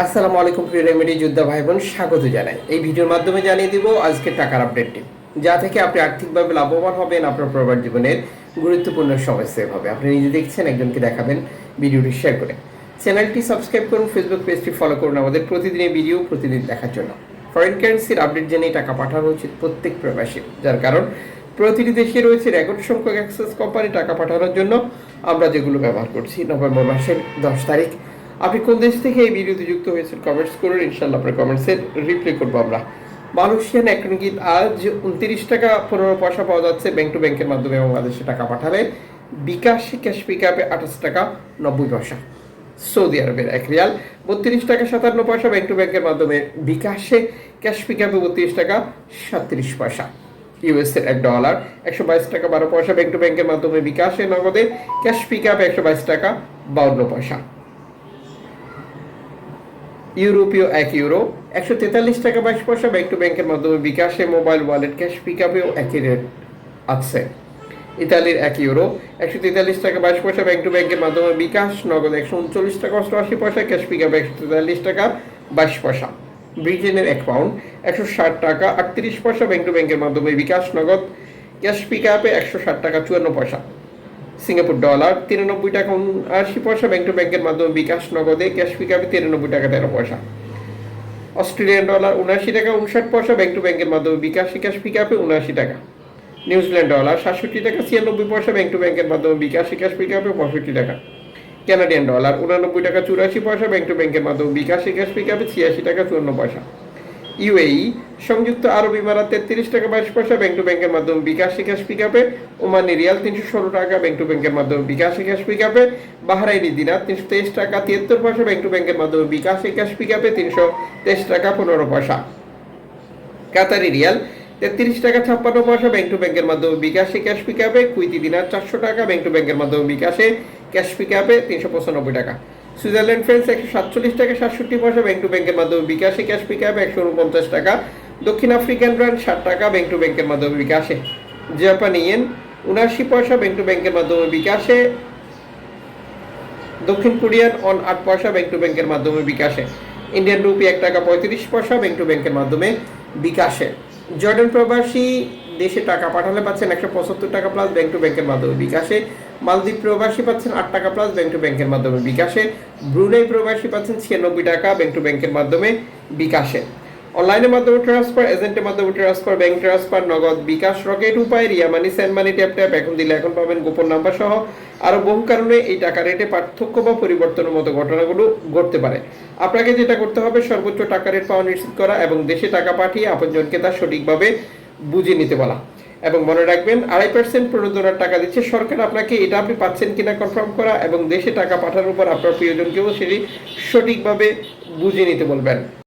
আসসালামু আলাইকুম প্রিয় রেমেডি যোদ্ধা ভাই বোন স্বাগত জানাই। এই ভিডিওর মাধ্যমে জানিয়ে দিব আজকে টাকার আপডেটটি। যা থেকে আপনি আর্থিকভাবে লাভবান হবেন, আপনার প্রবার জীবনের গুরুত্বপূর্ণ সময় সেভ হবে। আপনি নিজে দেখছেন, একজনকে দেখাবেন ভিডিওটি শেয়ার করে। চ্যানেলটি সাবস্ক্রাইব করুন ফেসবুক পেজটি ফলো করুন আমাদের প্রতিদিনের ভিডিও প্রতিদিন দেখার জন্য। ফরেন কারেন্সির আপডেট জেনে টাকা পাঠানো উচিত প্রত্যেক প্রবাসীর যার কারণ, প্রতিটি দেশে রয়েছে রেকর্ড সংখ্যক অ্যাক্সেস কোম্পানি টাকা পাঠানোর জন্য। আমরা যেগুলো ব্যবহার করছি, নভেম্বর মাসের দশ তারিখ আপনি কোন দেশ থেকে এই ভিডিওতে যুক্ত হয়েছেন কমেন্টস করুন ইনশাল্লাহ আপনার কমেন্টসের রিপ্লাই করব আমরা। মালয়েশিয়ান এক আজ উনত্রিশ টাকা পনেরো পয়সা পাওয়া যাচ্ছে ব্যাংক টু ব্যাংকের মাধ্যমে বাংলাদেশে টাকা পাঠালে বিকাশে ক্যাশ পিক আপে আঠাশ টাকা নব্বই পয়সা। সৌদি আরবের এক রিয়াল, বত্রিশ টাকা সাতান্ন পয়সা ব্যাংক টু ব্যাংকের মাধ্যমে বিকাশে ক্যাশ পিক আপে বত্রিশ টাকা সাতত্রিশ পয়সা। ইউএস এর এক ডলার একশো বাইশ টাকা বারো পয়সা ব্যাংক টু ব্যাংকের মাধ্যমে বিকাশে নগদে ক্যাশ পিক আপে একশো বাইশ টাকা বাউন্ন পয়সা। ইউরোপীয় এক ইউরো, একশো তেতাল্লিশ টাকা বাইশ পয়সা ব্যাংক টু ব্যাংকের মাধ্যমে বিকাশে মোবাইল ওয়ালেট ক্যাশ পিক আপেও একই রেট আছে। ইতালির এক ইউরো, একশো তেতাল্লিশ টাকা বাইশ পয়সা ব্যাংক টু ব্যাংকের মাধ্যমে বিকাশ, নগদ একশো উনচল্লিশ টাকা অষ্টআশি পয়সা ক্যাশ পিক আপ একশো তেতাল্লিশ টাকা বাইশ পয়সা। ব্রিটেনের এক পাউন্ড একশো ষাট টাকা আটত্রিশ পয়সা ব্যাংক টু ব্যাংকের মাধ্যমে বিকাশ, নগদ ক্যাশ পিক আপে একশো ষাট টাকা চুয়ান্ন পয়সা। সিঙ্গাপুর ডলার তিরানব্বই টাকা উনআশি পয়সা ব্যাংক টু ব্যাংকের মাধ্যমে বিকাশ নগদে ক্যাশ পিকআপে তিরানব্বই টাকা তেরো পয়সা। অস্ট্রেলিয়ান ডলার উনআশি টাকা উনষাট পয়সা ব্যাংক টু ব্যাংকের মাধ্যমে বিকাশ ক্যাশ পিকআপে উনআশি টাকা। নিউজিল্যান্ড ডলার সাতষট্টি টাকা ছিয়ানব্বই পয়সা ব্যাংক টু ব্যাংকের মাধ্যমে বিকাশ ক্যাশ পিকআপে পঁয়ষট্টি টাকা। কানাডিয়ান ডলার উনানব্বই টাকা চুরাশি পয়সা ব্যাংক টু ব্যাংকের মাধ্যমে বিকাশ ক্যাশ পিকআপে ছিয়াশি টাকা চুয়ান্ন পয়সা। ইউএই, সংযুক্ত আরব ইমারাত তেত্রিশ টাকা বাইশ পয়সা ব্যাংক টু ব্যাংকের মাধ্যমে বিকাশ ক্যাশ পিকআপে ওমানি রিয়াল তিনশো ষোলো টাকা ব্যাংক টু ব্যাংকের মাধ্যমে বিকাশ ক্যাশ পিকআপে বাহারাইনি দিনার তিনশো তেইশ টাকা তিয়াত্তর পয়সা ব্যাংক টু ব্যাংকের মাধ্যমে বিকাশ ক্যাশ পিকআপে তিনশো তেইশ টাকা পনেরো পয়সা। কাতারি রিয়াল তেত্রিশ টাকা ছাপ্পান্ন পয়সা ব্যাংক টু ব্যাংকের মাধ্যমে বিকাশে ক্যাশ পিকআপে কুইতি দিনার চারশো টাকা ব্যাংক টু ব্যাংকের মাধ্যমে বিকাশে ক্যাশ পিকআপে তিনশো পঁচানব্বই টাকা। সুইজারল্যান্ড ফ্রেন্স একশো সাতচল্লিশ টাকা, সাতষট্টি পয়সা ব্যাংক টু ব্যাংকের মাধ্যমে বিকাশে ক্যাশ পিকআপে একশো উনপঞ্চাশ টাকা। দক্ষিণ আফ্রিকান রান ষাট টাকা ব্যাংক টু ব্যাংকের মাধ্যমে বিকাশে। জাপানি ইয়েন উনআশি পয়সা ব্যাংক টু ব্যাংকের মাধ্যমে বিকাশে। দক্ষিণ কোরিয়ান অন আট পয়সা ব্যাংক টু ব্যাংকের মাধ্যমে বিকাশে। ইন্ডিয়ান রুপি এক টাকা পঁয়ত্রিশ পয়সা ব্যাংক টু ব্যাংকের মাধ্যমে বিকাশে। জর্ডান প্রবাসী দেশে টাকা পাঠালে পাচ্ছেন একশো পঁচাত্তর টাকা প্লাস ব্যাংক টু ব্যাংকের মাধ্যমে বিকাশে। মালদ্বীপ প্রবাসী পাচ্ছেন আট টাকা প্লাস ব্যাংক টু ব্যাংকের মাধ্যমে বিকাশে। ব্রুনেই প্রবাসী পাচ্ছেন ছিয়ানব্বই টাকা ব্যাংক টু ব্যাংকের মাধ্যমে বিকাশে। অনলাইনের মাধ্যমে ট্রান্সফার এজেন্টের মাধ্যমে transfer bank transfer Nagad bKash Rocket Upay, Ria money send money tap tap এখন দিলে এখন পাবেন গোপন নাম্বার সহ। আরও বহু কারণে এই টাকা রেটে পার্থক্য বা পরিবর্তনের মতো ঘটনাগুলো ঘটতে পারে। আপনাকে যেটা করতে হবে, সর্বোচ্চ টাকা রেট পাওয়া নিশ্চিত করা এবং দেশে টাকা পাঠিয়ে আপনজনকে তা সঠিকভাবে বুঝে নিতে বলা। এবং মনে রাখবেন, আড়াই পার্সেন্ট প্রণোদনার টাকা দিচ্ছে। সরকার আপনাকে এটা আপনি পাচ্ছেন কিনা কনফার্ম করা এবং দেশে টাকা পাঠানোর পর আপনার প্রিয়জনকেও সেটি সঠিকভাবে বুঝে নিতে বলবেন।